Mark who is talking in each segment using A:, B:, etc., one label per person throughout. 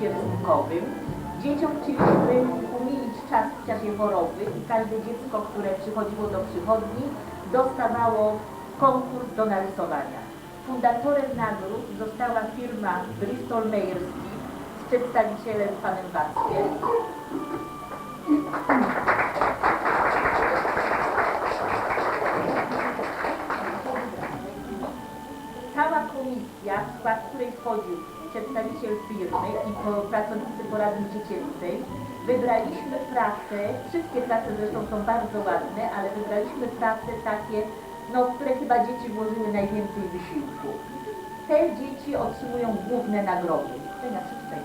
A: rysunkowym. Dzieciom chcieliśmy umilić czas w czasie choroby i każde dziecko, które przychodziło do przychodni, dostawało konkurs do narysowania. Fundatorem nagród została firma Bristol Myerski z przedstawicielem panem Wackiem. Cała komisja, w skład której wchodził przedstawiciel firmy i po- pracownicy poradni dziecięcej, wybraliśmy pracę, wszystkie prace zresztą są bardzo ładne, ale wybraliśmy prace takie, no, w które chyba dzieci włożyły najwięcej wysiłku. Te dzieci otrzymują główne nagrody. Przeczytaj.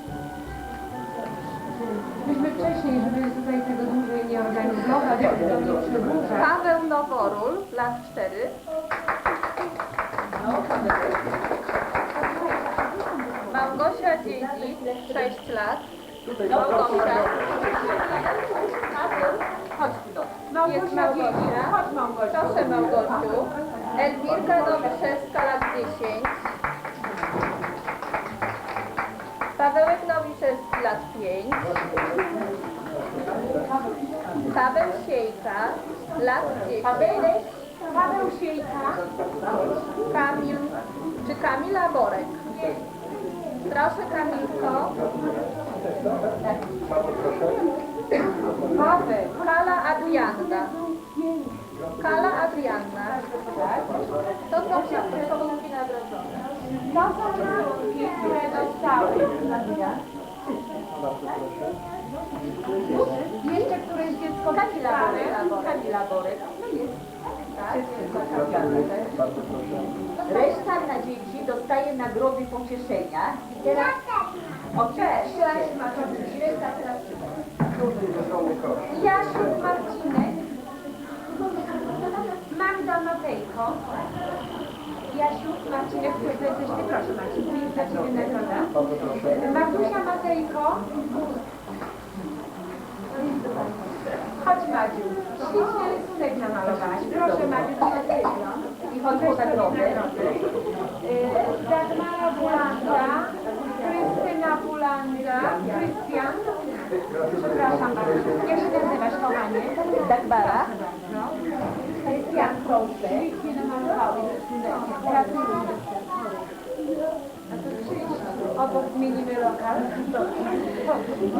B: Myśmy wcześniej, żeby tutaj tego dłużej nie organizować, żeby to nie przedłużać.
C: Paweł Noworól, lat 4. Małgosia Dziedzi, 6 lat. Małgosia.
A: Chodź tu do
C: Jest
B: Małgosia Dzieci.
C: Proszę Małgosiu. Elwirka Nowiszewska, lat 10. Pawełek Nowiszewski, lat 5. Paweł Siejka, lat 10.
B: Paweł Siejka.
C: Kamil, czy Kamila? Proszę Kamilko.
B: Paweł.
C: Kala Adrianna. Kala Adrianna. To są pracowniki nagrodzone.
B: To są nauki, które dostały. Jeszcze któreś dziecko
C: Kamila Borek.
A: Kamila Borek. Reszta na dzieci dostaje nagrody pocieszenia. I teraz... Oczywiście. Reszta teraz czyta.
B: Jasiu Marcinek. Magda Matejko. Jasiu Marcinek, to jesteś ty, proszę Marcin, tu jest dla Ciebie nagroda. Magdusia Matejko. Chodź Madziu, śliczny rysunek namalowałaś. Proszę Madziu, to.
A: I chodź nagrodę.
B: Y, Dagmara Bulanda, Krystyna Bulanda, Krystian. Przepraszam bardzo. Jak się nazywasz, kochanie?
A: Dagmara.
B: No.
A: Krystian, proszę.
B: Nie Obok zmienimy lokal.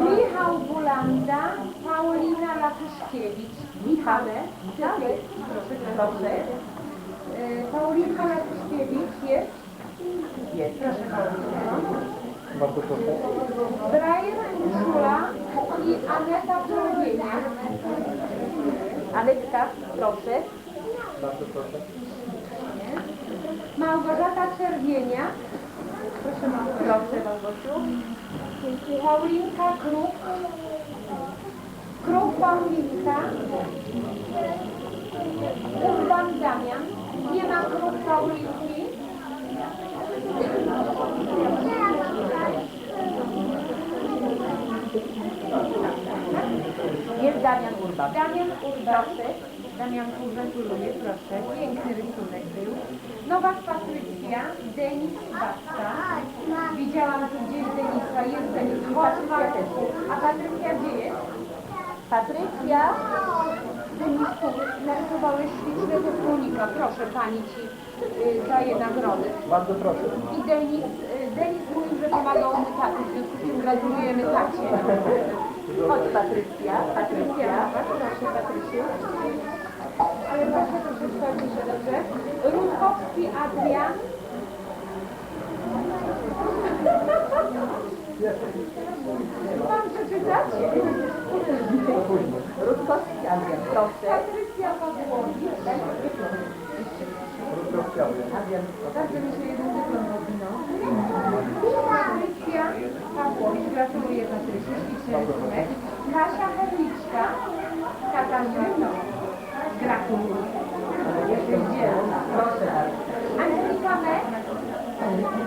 B: Michał Bulanda, Paulina Latuszkiewicz. Michale. Proszę,
A: Proszę.
B: Y, Paulinka Latuszkiewicz jest.
A: Jest.
B: Proszę bardzo. Brian Urszula i Aneta Czerwienia.
A: Anetka, proszę.
B: Małgorzata Czerwienia. Proszę Małgorzata.
A: Proszę, Małgosiu.
B: Paulinka Kruk. Kruk Paulinka. Urban Damian. Nie ma Kruk Paulinki.
A: Jest Damian Urban.
B: Damian Urban. Damian Urban, proszę. Piękny rysunek był. Nowak Patrycja, Denis Baska. Widziałam tu gdzieś Denisa, jest Denis. Chodź, Marku. A Patrycja gdzie jest?
A: Patrycja.
B: Denisku, narysowałeś ślicznego słonika. Proszę, pani ci y, daje nagrodę.
D: Bardzo proszę.
B: I Denis, y, Denis mówił, że pomagał mu taty, w związku z czym gratulujemy tacie.
A: Chodź Patrycja.
B: Patrycja,
A: Patrycja.
B: proszę Patrysiu. Troszeczkę ciszę, dobrze? Rutkowski Adrian. Mam przeczytać?
A: Rutkowski Adrian, proszę.
B: Patrycja Pawłowicz.
A: Adrian,
B: Bardzo mi się jeden dyplom robi, no. Patrycja Pawłowicz, gratuluję Patrycji, śliczny rysunek. Kasia Herliczka, Katarzyna, gratuluję. Jeszcze
A: proszę.
B: Angelika Mek,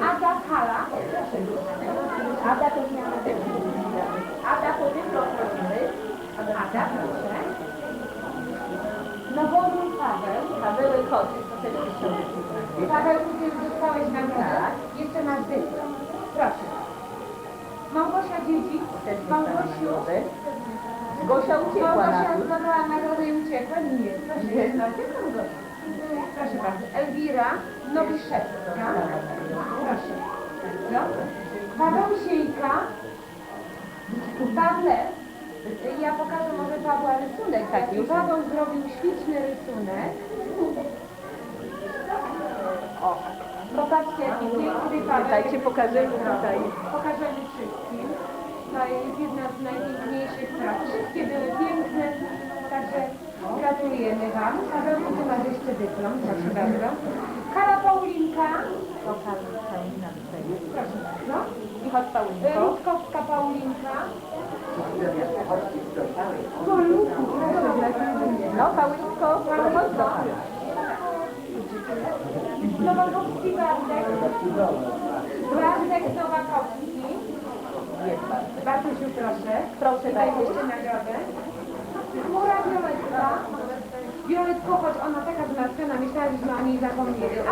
B: Ada Kala,
A: Ada to zmiana Ada to dyplom robimy.
B: Ada, proszę. Noworum Paweł,
A: Pawełek chodź, proszę do
B: Paweł, ty dostałeś nagrodę? Jeszcze masz dyplom. Proszę. Małgosia.
A: Też dostała
B: Małgosiu.
A: Gosia uciekła na
B: Małgosia
A: dół.
B: zdobyła nagrodę i uciekła? Nie. Proszę.
A: Nie, no, tylko Gosia.
B: Proszę bardzo. Elwira Nowiszewska. Proszę. No. Paweł Siejka. Pawle, ja pokażę może Pawła rysunek taki. Paweł zrobił śliczny rysunek. O, popatrzcie, jaki piękny Paweł.
A: Dajcie pokażemy tutaj.
B: Pokażemy wszystkim. To jest jedna z najpiękniejszych prac. Wszystkie były piękne, także gratulujemy Wam. Paweł, ty masz jeszcze dyplom, proszę bardzo. Kara Paulinka. Proszę bardzo.
A: I chodź Paulinko.
B: Rutkowska Paulinka. Bardzo.
A: No Paulinko, pana.
B: Nowakowski Bartek. Bartek Nowakowski. Bartusiu, proszę.
A: Proszę
B: Daj
A: bardzo.
B: jeszcze nagrodę. Chmura Violetka. Violetko, choć ona taka zmartwiona, myślała, żeśmy o niej zapomnieli. A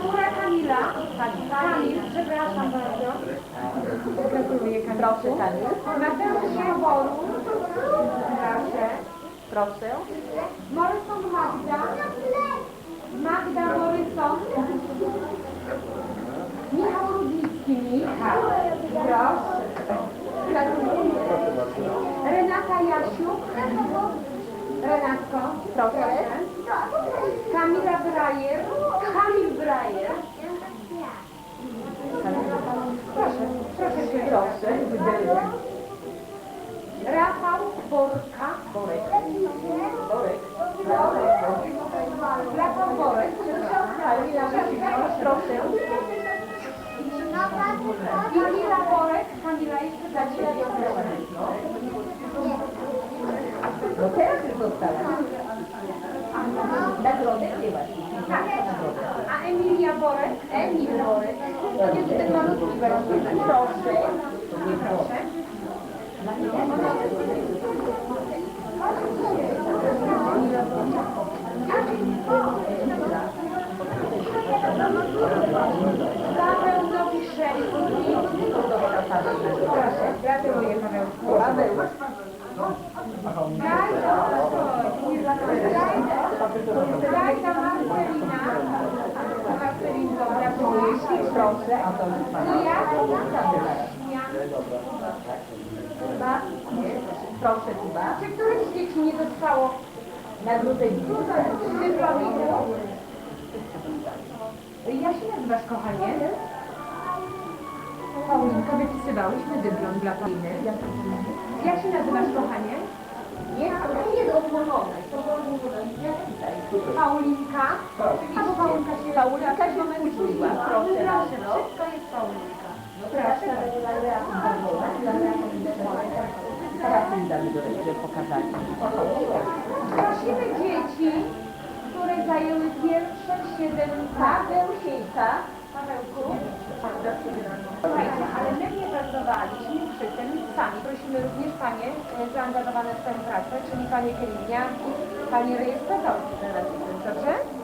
B: Chmura Kamila. Kamil, przepraszam bardzo. Gratuluję Kamilku.
A: Proszę Kamil.
B: Mateusz Jaworu. Proszę.
A: Proszę.
B: Moryson Magda. Magda Moryson. Michał Rudnicki. Michał. Gratuluję. Renata Jasiuk. Renatko.
A: Proszę.
B: Kamila Brajer. Kamil Brajer.
A: but
B: I'm Charles Street.
A: Proszę.
B: A to ja? Ja.
A: Proszę Kuba.
B: Czy któreś z dzieci nie dostało
A: Nagrodę
B: dyplomiku? Jak się nazywasz, kochanie? Paulinka, wypisywałyśmy dyplom dla Pauliny. Jak się nazywasz, kochanie?
A: Nie, to jest odmłodzone. To
B: Paulinka. Albo Paulinka się
A: Paulinka się spóźniła. Proszę
B: Proszę, wszystko jest Paulinka.
A: Proszę. Teraz mi damy do ręki, żeby pokazali.
B: Prosimy dzieci, które zajęły pierwsze siedem
A: Paweł Siejka.
B: Pawełku. Słuchajcie, ale my nie pracowaliśmy przy tym sami. Prosimy również Panie e, zaangażowane w tę pracę, czyli Panie pielęgniarki, Panie rejestratorki dobrze?